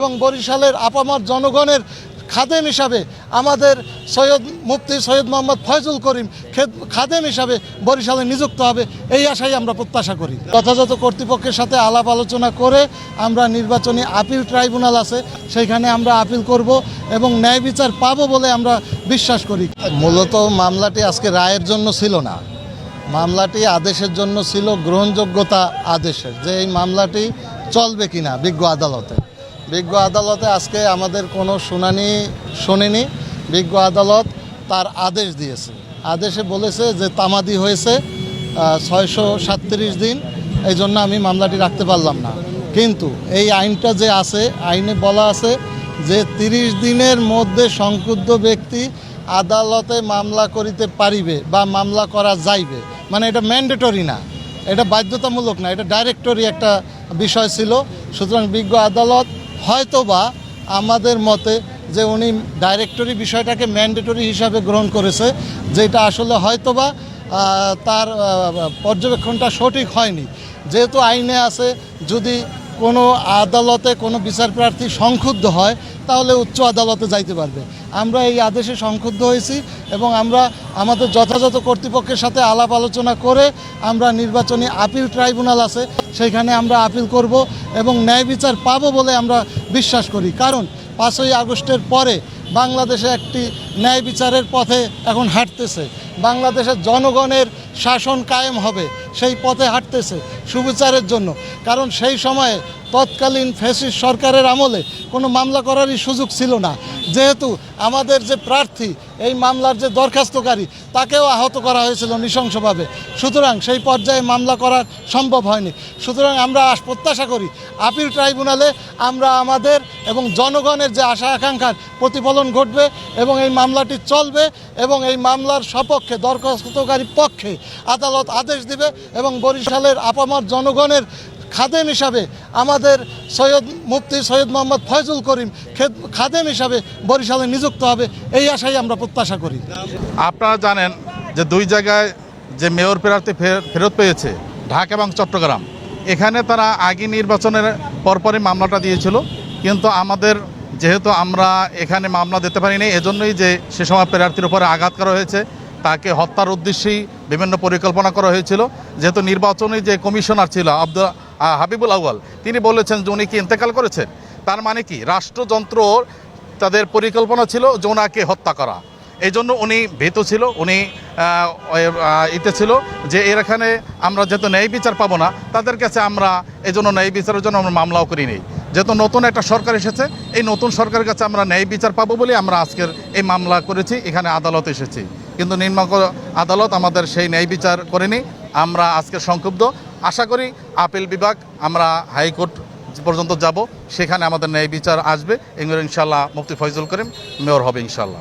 এবং বরিশালের আপামার জনগণের খাদেম হিসাবে আমাদের সৈয়দ মুফতি সৈয়দ মোহাম্মদ ফয়জুল করিম খেদ- খাদেম হিসাবে বরিশালে নিযুক্ত হবে, এই আশাই আমরা প্রত্যাশা করি। যথাযথ কর্তৃপক্ষের সাথে আলাপ আলোচনা করে আমরা নির্বাচনী আপিল ট্রাইব্যুনাল আছে, সেইখানে আমরা আপিল করব এবং ন্যায় বিচার পাবো বলে আমরা বিশ্বাস করি। মূলত মামলাটি আজকে রায়ের জন্য ছিল না। মামলাটি আদেশের জন্য ছিল, গ্রহণযোগ্যতা আদেশের, যে এই মামলাটি চলবে কিনা বিজ্ঞ আদালতে। বিজ্ঞ আদালতে আজকে আমাদের কোনো শুনানি শোনেনি। বিজ্ঞ আদালত তার আদেশ দিয়েছে। আদেশে বলেছে যে তামাদি হয়েছে ছয়শো সাতত্রিশ দিন এই জন্য আমি মামলাটি রাখতে পারলাম না। কিন্তু এই আইনটা যে আছে, আইনে বলা আছে যে তিরিশ দিনের মধ্যে সংক্ষুব্ধ ব্যক্তি আদালতে মামলা করিতে পারিবে বা মামলা করা যাইবে। মানে এটা ম্যান্ডেটরি না, এটা বাধ্যতামূলক না, এটা ডাইরেক্টরি একটা বিষয় ছিল। সুতরাং বিজ্ঞ আদালত হয়তোবা আমাদের মতে যে উনি ডাইরেক্টরি বিষয়টাকে ম্যান্ডেটরি হিসাবে গ্রহণ করেছে, যেটা আসলে হয়তোবা তার পর্যবেক্ষণটা সঠিক হয়নি। যেহেতু আইনে আছে, যদি কোনো আদালতে কোনো বিচার প্রার্থী সংক্ষুব্ধ হয়, তাহলে উচ্চ আদালতে যাইতে পারবে। আমরা এই আদেশে সংক্ষুব্ধ হয়েছি এবং আমরা আমাদের যথাযথ কর্তৃপক্ষের সাথে আলাপ আলোচনা করে আমরা নির্বাচনী আপিল ট্রাইব্যুনাল আছে, সেইখানে আমরা আপিল করব এবং ন্যায় বিচার পাবো বলে আমরা বিশ্বাস করি। কারণ পাঁচই আগস্টের পরে বাংলাদেশে একটি ন্যায় বিচারের পথে এখন হাঁটতেছে। বাংলাদেশের জনগণের শাসন কায়েম হবে, সেই পথে হাঁটতেছে সুবিচারের জন্য। কারণ সেই সময়ে তৎকালীন ফ্যাসিস্ট সরকারের আমলে কোনো মামলা করারই সুযোগ ছিল না। যেহেতু আমাদের যে প্রার্থী, এই মামলার যে দরখাস্তকারী, তাকেও আহত করা হয়েছিল নৃশংসভাবে। সুতরাং সেই পর্যায়ে মামলা করা সম্ভব হয়নি। সুতরাং আমরা প্রত্যাশা করি, আপিল ট্রাইব্যুনালে আমরা আমাদের এবং জনগণের যে আশা আকাঙ্ক্ষার প্রতিফলন ঘটবে এবং এই মামলাটি চলবে এবং এই মামলার সপক্ষে, দরখাস্তকারী পক্ষে আদালত আদেশ দিবে এবং বরিশালের আপামার জনগণের খাদেম হিসাবে আমাদের সৈয়দ মুফতি সৈয়দ মোহাম্মদ ফয়জুল করিম খাদেম হিসাবে বরিশালে নিযুক্ত হবে, এই আশাই আমরা প্রত্যাশা করি। আপনারা জানেন যে দুই জায়গায় যে মেয়র প্রার্থী ফেরত পেয়েছে, ঢাকা এবং চট্টগ্রাম। এখানে তারা আগে নির্বাচনের পরপরই মামলাটা দিয়েছিল, কিন্তু আমাদের যেহেতু আমরা এখানে মামলা দিতে পারিনি, এজন্যই যে সে সময় প্রার্থীর উপরে আঘাত করা হয়েছে, তাকে হত্যার উদ্দেশ্যেই বিভিন্ন পরিকল্পনা করা হয়েছিল। যেহেতু নির্বাচনী যে কমিশনার ছিল, আব্দুল হাবিবুল আউয়াল, তিনি বলেছেন যে উনি কি ইন্তেকাল করেছেন? তার মানে কি? রাষ্ট্রযন্ত্র তাদের পরিকল্পনা ছিল যে ওনাকে হত্যা করা। এই জন্য উনি ভীত ছিল, উনি ইতে ছিল যে এর এখানে আমরা যেহেতু ন্যায় বিচার পাবো না, তাদের কাছে আমরা এই জন্য ন্যায় বিচারের জন্য আমরা মামলাও করি নেই যেহেতু নতুন একটা সরকার এসেছে, এই নতুন সরকারের কাছে আমরা ন্যায় বিচার পাবো বলে আমরা আজকের এই মামলা করেছি, এখানে আদালত এসেছি। কিন্তু নিম্ন আদালত আমাদের সেই ন্যায় বিচার করেনি, আমরা আজকে সংক্ষুব্ধ। আশা করি আপিল বিভাগ, আমরা হাইকোর্ট পর্যন্ত যাব। সেখানে আমাদের ন্যায় বিচার আসবে। এগুলো ইনশাল্লাহ মুফতি ফয়জুল করিম, মেয়র হবে ইনশাল্লাহ